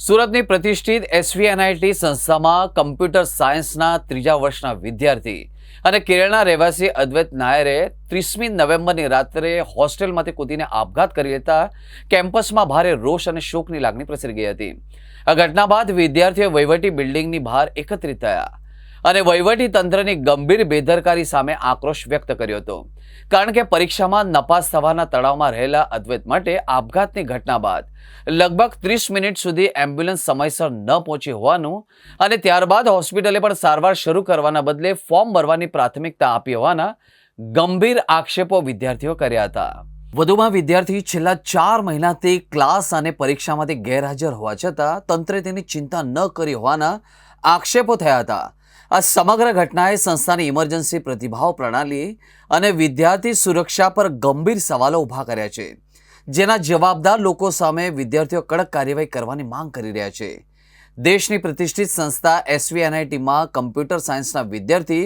સુરતની પ્રતિષ્ઠિત એસવીએનઆઈટી સંસ્થામાં કમ્પ્યુટર સાયન્સના ત્રીજા વર્ષના વિદ્યાર્થી અને કેરળના રહેવાસી અદ્વૈત નાયરે ત્રીસમી નવેમ્બરની રાત્રે હોસ્ટેલમાંથી કૂદીને આપઘાત કરી લેતા કેમ્પસમાં ભારે રોષ અને શોકની લાગણી પ્રસરી ગઈ હતી. આ ઘટના બાદ વિદ્યાર્થીઓ વહીવટી બિલ્ડિંગની બહાર એકત્રિત થયા. અને વહીવટી તંત્રની ગંભીર બેદરકારી સામે આક્રોશ વ્યક્ત કર્યો હતો. કારણ કે પરીક્ષામાં નપાસ થવાના તળાવમાં રહેલા અદ્વૈત માટે આપઘાતની ઘટના બાદ લગભગ ત્રીસ મિનિટ સુધી એમ્બ્યુલન્સ સમયસર ન પહોંચી હોવાનું અને ત્યારબાદ હોસ્પિટલે પણ સારવાર શરૂ કરવાના બદલે ફોર્મ ભરવાની પ્રાથમિકતા આપી હોવાના ગંભીર આક્ષેપો વિદ્યાર્થીઓ કર્યા હતા. વધુમાં વિદ્યાર્થી છેલ્લા ચાર મહિનાથી ક્લાસ અને પરીક્ષામાંથી ગેરહાજર હોવા છતાં તંત્રે તેની ચિંતા ન કરી હોવાના આક્ષેપો થયા હતા. આ સમગ્ર ઘટનાએ સંસ્થાની ઇમરજન્સી પ્રતિભાવ પ્રણાલી અને વિદ્યાર્થી સુરક્ષા પર ગંભીર સવાલો ઊભા કર્યા છે, જેના જવાબદાર લોકો સામે વિદ્યાર્થીઓ કડક કાર્યવાહી કરવાની માંગ કરી રહ્યા છે. દેશની પ્રતિષ્ઠિત સંસ્થા એસવીએનઆઈટીમાં કમ્પ્યુટર સાયન્સના વિદ્યાર્થી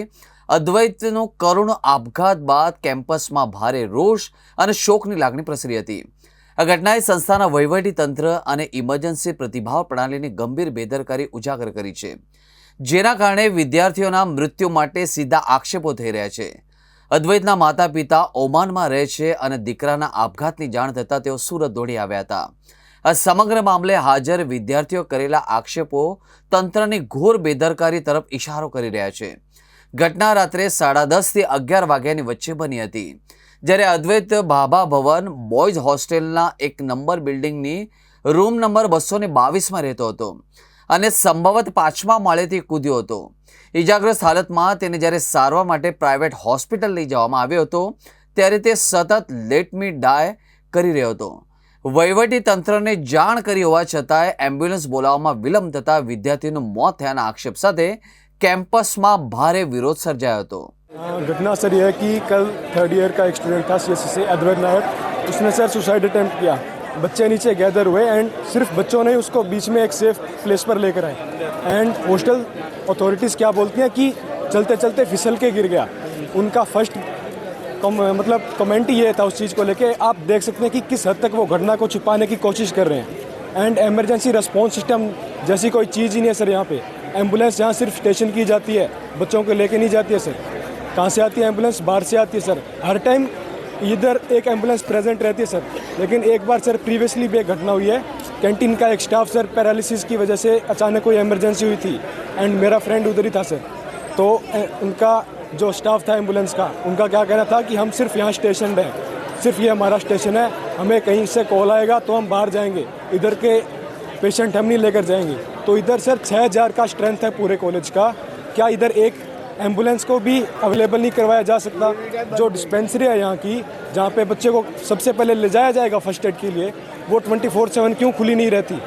અદ્વૈતનો કરુણ આપઘાત બાદ કેમ્પસમાં ભારે રોષ અને શોકની લાગણી પ્રસરી હતી. આ ઘટનાએ સંસ્થાના વહીવટી તંત્ર અને ઇમરજન્સી પ્રતિભાવ પ્રણાલીની ગંભીર બેદરકારી ઉજાગર કરી છે. જેના કારણે વિદ્યાર્થીઓના મૃત્યુ માટે સીધા આક્ષેપો થઈ રહ્યા છે. અદ્વૈતના માતા પિતા ઓમાનમાં રહે છે અને દીકરાના આપઘાતની જાણ થતાં તેઓ સુરત દોડી આવ્યા હતા. આ સમગ્ર મામલે હાજર વિદ્યાર્થીઓ કરેલા આક્ષેપો તંત્રની ઘોર બેદરકારી તરફ ઇશારો કરી રહ્યા છે. ઘટના રાત્રે સાડા દસથી અગિયાર વાગ્યાની વચ્ચે બની હતી. જ્યારે અદ્વૈત ભાભા ભવન બોયઝ હોસ્ટેલના એક નંબર બિલ્ડિંગની રૂમ નંબર બસો ને બાવીસમાં રહેતો હતો. અને સંભવત પાંચમા માળેથી કૂદ્યો હતો ઇજાગ્રસ્ત હાલતમાં તેને જ્યારે સારવાર માટે પ્રાઇવેટ હોસ્પિટલ લઈ જવામાં આવ્યો હતો ત્યારે તે સતત લેટ મી ડાય કરી રહ્યો હતો વહીવટી તંત્રને જાણ કરી હોવા છતાંય એમ્બ્યુલન્સ બોલાવવામાં વિલંબ થતાં વિદ્યાર્થીનું મોત થયાના આક્ષેપ સાથે કેમ્પસમાં ભારે વિરોધ સર્જાયો હતો हाँ, घटना सर यह है कि कल थर्ड ईयर का एक स्टूडेंट था सी से अद्वैत नायक उसने सर सुसाइड अटेम्प्ट किया बच्चे नीचे गैदर हुए एंड सिर्फ़ बच्चों ने उसको बीच में एक सेफ़ प्लेस पर लेकर आए। एंड हॉस्टल अथॉरिटीज़ क्या बोलती हैं कि चलते चलते फिसल के गिर गया। उनका फ़र्स्ट कम, मतलब कमेंट ही ये था उस चीज़ को लेके। आप देख सकते हैं कि किस हद तक वो घटना को छुपाने की कोशिश कर रहे हैं। एंड एमरजेंसी रिस्पॉन्स सिस्टम जैसी कोई चीज़ ही नहीं है सर यहाँ पे। एंबुलेंस यहाँ सिर्फ़ स्टेशन की जाती है। बच्चों को लेके नहीं जाती है सर कहाँ से आती है एंबुलेंस बाहर से आती है सर हर टाइम इधर एक एंबुलेंस प्रेजेंट रहती है सर लेकिन एक बार सर प्रीवियसली भी एक घटना हुई है। कैंटीन का एक स्टाफ सर पैरालिसिस की वजह से अचानक कोई इमरजेंसी हुई थी। एंड मेरा फ्रेंड उधर ही था, सर। तो उनका जो स्टाफ था एंबुलेंस का, उनका क्या कहना था कि हम सिर्फ़ यहाँ स्टेशन हैं। सिर्फ़ ये हमारा स्टेशन है, हमें कहीं से कॉल आएगा तो हम बाहर जाएँगे। इधर के पेशेंट हम नहीं लेकर जाएँगे। तो इधर, सर छः हज़ार का स्ट्रेंथ है पूरे कॉलेज का। क्या इधर एक एंबुलेंस को भी अवेलेबल नहीं करवाया जा सकता। जो डिस्पेंसरी है यहाँ की, जहाँ पे बच्चे को सबसे पहले ले जाया जाएगा फ़र्स्ट एड के लिए, वो ट्वेंटी फोर सेवन क्यों खुली नहीं रहती?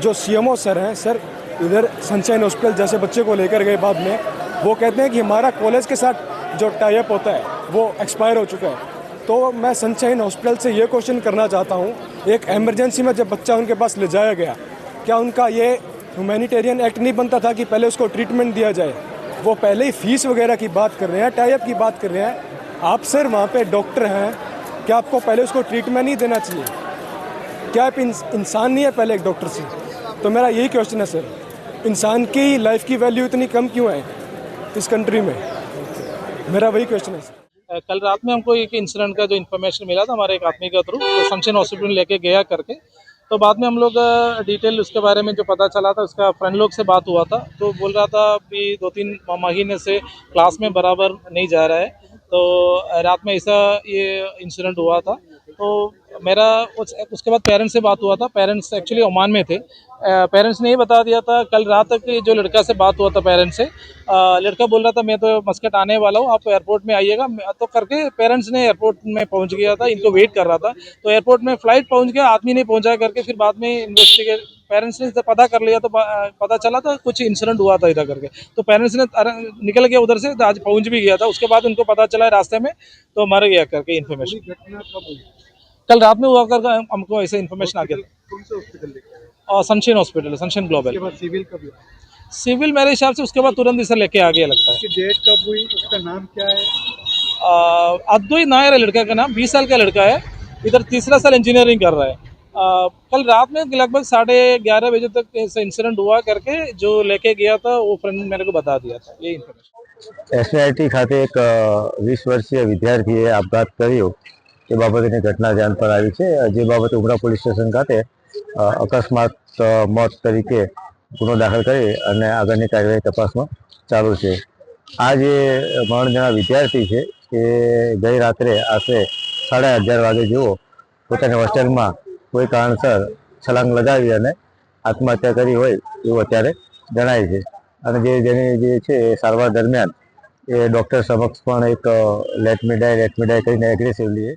जो सीएमओ सर हैं, सर, इधर सनशाइन हॉस्पिटल जैसे बच्चे को लेकर गए बाद में, वो कहते हैं कि हमारा कॉलेज के साथ जो टाइप होता है, वो एक्सपायर हो चुका है। तो मैं सनशाइन हॉस्पिटल से ये क्वेश्चन करना चाहता हूँ, एक एमरजेंसी में जब बच्चा उनके पास ले जाया गया, क्या उनका ये ह्यूमैनिटेरियन एक्ट नहीं बनता था कि पहले उसको ट्रीटमेंट दिया जाए? वो पहले ही फ़ीस वगैरह की बात कर रहे हैं टाइप की बात कर रहे हैं। आप सर वहाँ पे डॉक्टर हैं, क्या आपको पहले उसको ट्रीटमेंट नहीं देना चाहिए? क्या आप इंसान नहीं है पहले एक डॉक्टर से? तो मेरा यही क्वेश्चन है सर इंसान की लाइफ की वैल्यू इतनी कम क्यों है इस कंट्री में? मेरा वही क्वेश्चन है सर कल रात में हमको एक इंसिडेंट का जो इन्फॉर्मेशन मिला था हमारे एक आदमी के थ्रू तो सनशाइन हॉस्पिटल लेके गया करके। तो बाद में हम लोग डिटेल उसके बारे में जो पता चला था, उसका फ्रेंड लोग से बात हुआ था तो बोल रहा था कि दो तीन महीने से क्लास में बराबर नहीं जा रहा है। तो रात में ऐसा ये इंसिडेंट हुआ था तो मेरा उस, उसके बाद पेरेंट्स से बात हुआ था। पेरेंट्स एक्चुअली ओमान में थे। पेरेंट्स ने ये बता दिया था कल रात तक जो लड़का से बात हुआ था पेरेंट्स से अ, लड़का बोल रहा था मैं तो मस्कट आने वाला हूँ आप एयरपोर्ट में आइएगा। तो करके पेरेंट्स ने एयरपोर्ट में पहुँच गया था इनको वेट कर रहा था। तो एयरपोर्ट में फ़्लाइट पहुँच गया आदमी नहीं पहुँचा करके फिर बाद में इन्वेस्टिगेट पेरेंट्स ने पता कर लिया तो पता चला था कुछ इंसिडेंट हुआ था इधर करके। तो पेरेंट्स ने निकल गया उधर से आज पहुँच भी गया था उसके बाद उनको पता चला रास्ते में तो मर गया करके इन्फॉर्मेशन कल रात में हुआ करके हमको ऐसे इन्फॉर्मेशन आ गया था और sunshine hospital sunshine global civil कब हुआ? सिविल मेरे हिसाब से उसके बाद तुरंत इसे लेके आ गया लगता है उसकी डेट कब हुई उसका नाम क्या है अ, अद्वैत नायर है लड़का का नाम बीस साल का लड़का है इधर तीसरा साल इंजीनियरिंग कर रहा है अ, कल रात में लगभग साढ़े ग्यारह बजे तक ऐसा इंसिडेंट हुआ करके जो लेके गया था वो फ्रेंड मेरे को बता दिया था ये इन्फॉर्मेशन એસઆઈટી ખાતે એક વીસ વર્ષીય વિદ્યાર્થીએ આપઘાત કર્યો એ બાબતેની ઘટના ધ્યાન પર આવી છે. જે બાબતે ઉમરા પોલીસ સ્ટેશન ખાતે અકસ્માત મોત તરીકે ગુનો દાખલ કરી અને આગળની કાર્યવાહી તપાસમાં ચાલુ છે. આ જે મરણ જણા વિદ્યાર્થી છે, એ ગઈ રાત્રે આશરે સાડા અગિયાર વાગે જેવો પોતાની હોસ્ટેલમાં કોઈ કારણસર છલાંગ લગાવી અને આત્મહત્યા કરી હોય એવું અત્યારે જણાય છે. અને જે જેની જે છે એ સારવાર દરમિયાન એ ડૉક્ટર સમક્ષ પણ એક લેટ મી ડાય લેટમી ડાય કરીને એગ્રેસિવલી